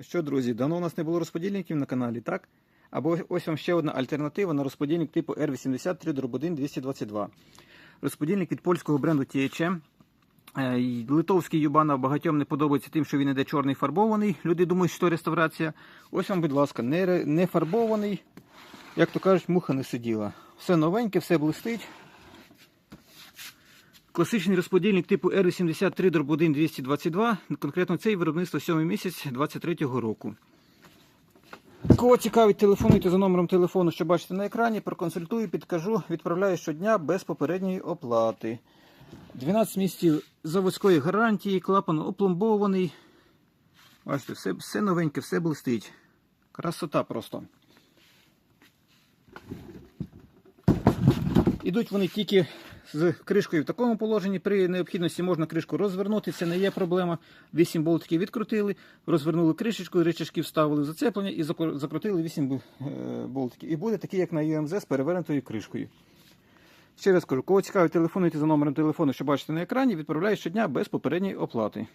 Що, друзі, давно у нас не було розподільників на каналі, так? Або ось вам ще одна альтернатива на розподільник типу R83 дрободин 222. Розподільник від польського бренду THM. Е, Литовський Юбана багатьом не подобається тим, що він іде чорний фарбований. Люди думають, що реставрація. Ось вам, будь ласка, не фарбований. Як то кажуть, муха не сиділа. Все новеньке, все блистить. Класичний розподільник типу R83 дрободин 222. Конкретно цей виробництво 7 місяць 23-го року. Кого цікавить, телефонуйте за номером телефону, що бачите на екрані, проконсультую, підкажу, відправляю щодня без попередньої оплати. 12 місяців заводської гарантії, клапан опломбований. Бачите, все, все новеньке, все блистить. Красота просто. Ідуть вони тільки з кришкою в такому положенні. При необхідності можна кришку розвернути, це не є проблема. 8 болтиків відкрутили, розвернули кришечку, ричажки вставили в зацеплення і закрутили 8 е, болтиків. І буде такий, як на UMZ з перевернутою кришкою. Ще раз кажу, кого цікавить, телефонуйте за номером телефону, що бачите на екрані, відправляю щодня без попередньої оплати.